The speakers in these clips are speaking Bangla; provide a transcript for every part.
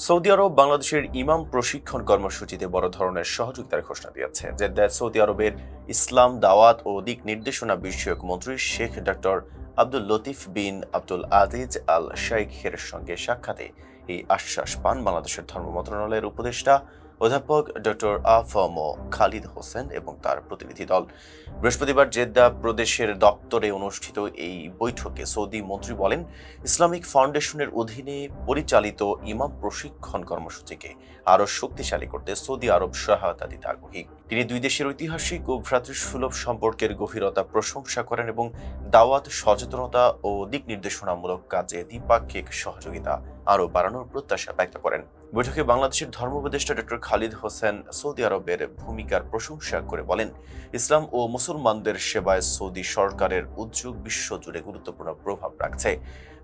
সৌদি আরব বাংলাদেশের ইমাম প্রশিক্ষণ কর্মসূচিতে বড় ধরনের সহযোগিতার ঘোষণা দিয়েছে জেদ্দায় সৌদি আরবের ইসলাম দাওয়াত ও দিক নির্দেশনা বিষয়ক মন্ত্রী Sheikh doctor Abdul Latif bin Abdul Aziz Al শাইখের সঙ্গে সাক্ষাতে এই আশ্বাস পান বাংলাদেশের ধর্ম মন্ত্রণালয়ের উপদেষ্টা অধ্যাপক ডক্টর আফম খালিদ হোসেন এবং তার প্রতিনিধি দল। বৃহস্পতিবার জেদ্দা প্রদেশের দপ্তরে অনুষ্ঠিত এই বৈঠকে সৌদি মন্ত্রী বলেন, ইসলামিক ফাউন্ডেশনের অধীনে পরিচালিত ইমাম প্রশিক্ষণ কর্মসূচিকে আরও শক্তিশালী করতে সৌদি আরব সহায়তা দিতে আগ্রহী। তিনি দুই দেশের ঐতিহাসিক ও ভ্রাতৃসুলভ সম্পর্কের গভীরতা প্রশংসা করেন এবং দাওয়াত, সচেতনতা ও দিক নির্দেশনামূলক কাজে দ্বিপাক্ষিক সহযোগিতা আরও বাড়ানোর প্রত্যাশা ব্যক্ত করেন। বৈঠকে বাংলাদেশের ধর্ম উপদেষ্টা ডক্টর খালিদ হোসেন সৌদি আরবের ভূমিকার প্রশংসা করে বলেন, ইসলাম ও মুসলমানদের সেবায় সৌদি সরকারের উদ্যোগ বিশ্বজুড়ে গুরুত্বপূর্ণ প্রভাব রাখছে।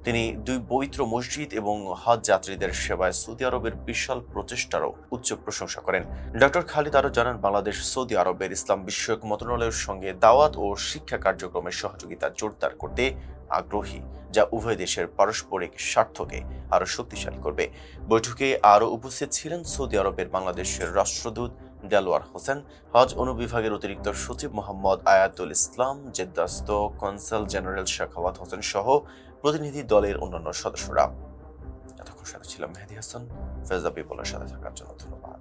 তিনি দুই পবিত্র মসজিদ এবং হজ যাত্রীদের সেবায় সৌদি আরবের বিশাল প্রচেষ্টারও উচ্চ প্রশংসা করেন। ডক্টর খালিদ আরও জানান, বাংলাদেশ সৌদি আরবের ইসলাম বিষয়ক মন্ত্রণালয়ের সঙ্গে দাওয়াত ও শিক্ষা কার্যক্রমের সহযোগিতা জোরদার করতে আগ্রহী, যা উভয় দেশের পারস্পরিক স্বার্থকে আরও শক্তিশালী করবে। বৈঠকে আরও উপস্থিত ছিলেন সৌদি আরবের বাংলাদেশের রাষ্ট্রদূত দেলোয়ার হোসেন, হজ অনুবিভাগের অতিরিক্ত সচিব মোহাম্মদ আয়াতুল ইসলাম, জেদ্দাস্ত কনসাল জেনারেল শেখাওয়াত হোসেন সহ প্রতিনিধি দলের অন্যান্য সদস্যরা। এতক্ষণ সাথে ছিলাম মেহেদি হাসান। ফেজা পিপলের সাথে থাকার জন্য ধন্যবাদ।